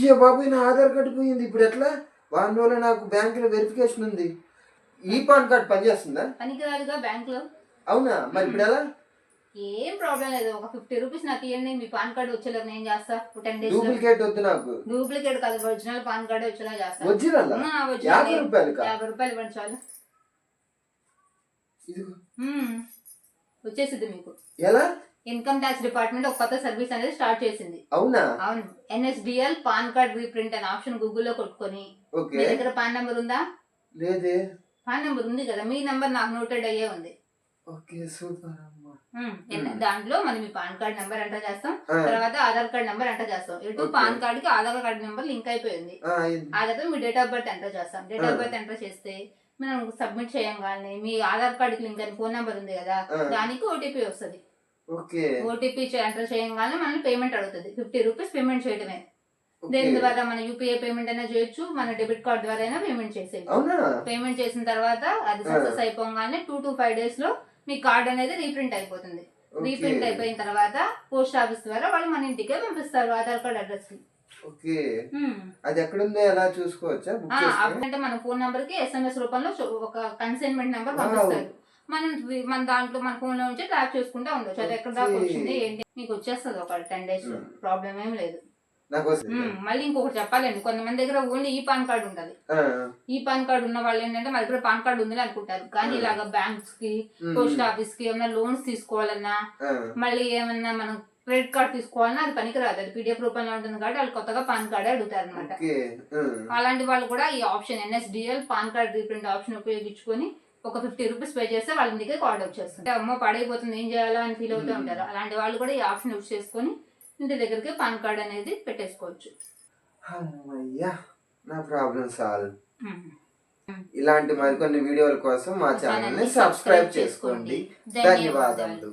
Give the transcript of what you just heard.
అయ్యో బాబు నా ఆధార్ కార్డు పోయింది. ఇప్పుడు ఎట్లా? వారం రోజులు నాకు బ్యాంకులో వెరిఫికేషన్ ఉంది. ఈ పాన్ కార్డ్ పనిచేస్తుందా? పనికిరాదుగా బ్యాంక్లో అవునా? మరి ఇప్పుడు ఎలా? ఏం ప్రాబ్లం లేదు. ఒక ఫిఫ్టీ రూపీస్ నాకు ఇవ్వండి. మీ పాన్ కార్డు వచ్చేలా నేను చేస్తా. టెన్ డేస్ డూప్లికేట్ వద్దు నాకు. డూప్లికేట్ కాదు ఒరిజినల్ పాన్ కార్డు వచ్చేలా చేస్తా. ఒరిజినల్ యాభై రూపాయలు యాభై రూపాయలు ఇవ్వండి చాలు. వచ్చేసింది మీకు. ఎలా? ఇన్కమ్ ట్యాక్స్ డిపార్ట్మెంట్ ఒక కొత్త సర్వీస్ అనేది స్టార్ట్ చేసింది. అవునా? అవును. ఎన్ఎస్డిఎల్ పాన్ కార్డ్ రీప్రింట్ అనే ఆప్షన్ గూగుల్లో కొట్టుకొని. మీ దగ్గర పాన్ నెంబర్ ఉందా? లేదే. పాన్ నెంబర్ ఉంది కదా మీ నెంబర్ నాకు నోటెడ్ అయ్యే ఉంది. ఓకే సూపర్ దాంట్లో మనం మీ పాన్ కార్డ్ నెంబర్ ఎంటర్ చేస్తాం. తర్వాత ఆధార్ కార్డ్ నెంబర్ ఎంటర్ చేస్తాం. ఇటు. పాన్ కార్డ్కి ఆధార్ కార్డ్ నెంబర్ లింక్ అయిపోయింది ఆ, తర్వాత మీ డేట్ ఆఫ్ బర్త్ ఎంటర్ చేస్తాం. Date of. బర్త్ ఎంటర్ చేస్తే మనం సబ్మిట్ చేయంగానే మీ ఆధార్ కార్డ్ లింక్ అని ఫోన్ నెంబర్ ఉంది కదా. దానికి ఓటీపీ వస్తుంది. ఓకే. ఓటీపీ ఎంటర్ చేయంగానే మనల్ని పేమెంట్ అడుగుతుంది ఫిఫ్టీ రూపీస్ పేమెంట్ చేయడమే. దేని ద్వారా మన యూపీఐ పేమెంట్ అయినా చేయొచ్చు మన డెబిట్ కార్డ్ ద్వారా అయినా పేమెంట్ చేసేది పేమెంట్ చేసిన తర్వాత అది సక్సెస్ అయిపోగానే టూ టు ఫైవ్ డేస్లో మీ కార్డ్ అనేది రీప్రింట్ అయిపోతుంది. రీప్రింట్ అయిపోయిన తర్వాత పోస్ట్ ఆఫీస్ ద్వారా వాళ్ళు మన ఇంటికే పంపిస్తారు ఆధార్ కార్డ్ అడ్రస్కి. ఓకే. అది ఎక్కడుందో ఎలా చూసుకోవచ్చా? అప్పుడంటే మన ఫోన్ నంబర్కి ఎస్ఎంఎస్ రూపంలో ఒక కన్సైన్మెంట్ నెంబర్. పంపిస్తారు. మనం మన దాంట్లో మన ఫోన్లో నుంచి ట్రాక్ చేసుకుంటా ఉండొచ్చు. అది ఎక్కడ దాకా. వచ్చింది ఏంటి? మీకు వచ్చేస్తుంది ఒక టెన్ డేస్. ప్రాబ్లం ఏం లేదు. మళ్ళీ ఇంకొకటి చెప్పాలండి. కొంతమంది దగ్గర ఓన్లీ ఈ పాన్ కార్డు ఉంటది. ఈ పాన్ కార్డు ఉన్న వాళ్ళు ఏంటంటే మన దగ్గర పాన్ కార్డు ఉందని అనుకుంటారు. కానీ. ఇలాగ బ్యాంక్స్కి పోస్ట్ ఆఫీస్కి ఏమైనా లోన్స్ తీసుకోవాలన్నా మళ్ళీ ఏమన్నా మనం క్రెడిట్ కార్డ్ తీసుకోవాలన్నా అది పనికిరాదు. అది పీడిఎఫ్ రూపంలో ఉంటుంది కాబట్టి వాళ్ళు కొత్తగా పాన్ కార్డే అడుగుతారు అనమాట అలాంటి వాళ్ళు కూడా ఈ option NSDL PAN card reprint option ఉపయోగించుకొని ఒక ఫిఫ్టీ రూపీస్ పే చేస్తే వాళ్ళ ఇంటికి కార్డ్ వచ్చేస్తుంది అమ్మో పడైపోతుంది ఏం చేయాలో అని ఫీల్ అవుతూ. ఉంటారు. అలాంటి వాళ్ళు కూడా ఈ ఆప్షన్ యూజ్ చేసుకొని ఇంటి దగ్గరికి పాన్ కార్డ్ అనేది పెట్టేసుకోవచ్చు. అమ్మయ్యా నా ప్రాబ్లం సాల్వ్. ఇలాంటి మరికొన్ని వీడియోల కోసం మా ఛానల్ని సబ్స్క్రైబ్ చేసుకోండి. ధన్యవాదాలు.